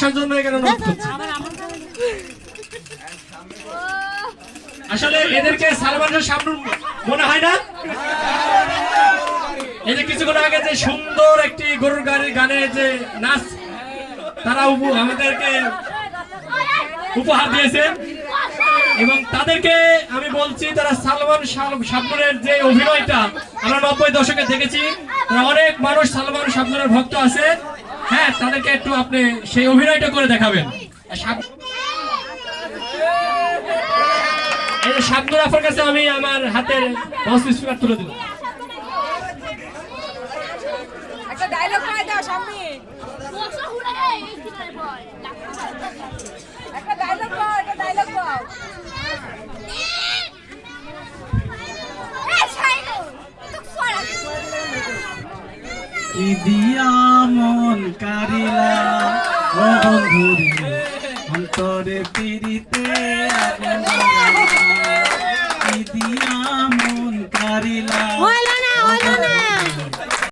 আসার জন্য এখানে অনুরোধ করছি আসলে এদেরকে সালমানের সামনে মনে হয় না? এই যে কিছুক্ষণ আগে যে সুন্দর একটি গরুর গাড়ির গানে যে নাচ তারা আমাদেরকে উপহার দিয়েছে এবং তাদেরকে আমি বলছি তারা সালমান শাবনুরের যে অভিনয়টা আমরা নব্বই দশকে দেখেছি। তারা অনেক মানুষ সালমান শাবনুরের ভক্ত আছে। হ্যাঁ তাদেরকে একটু আপনি সেই অভিনয়টা করে দেখাবেন। শাবনুর আফার কাছে আমি আমার হাতের স্পিকার তুলে দিলাম। একটা ডায়লগ দাও একটা ডায়লগ কি দিয়া কারিলা। ও বন্ধুরে অন্তরে পিড়িতে। দিয়া মন কারিলা।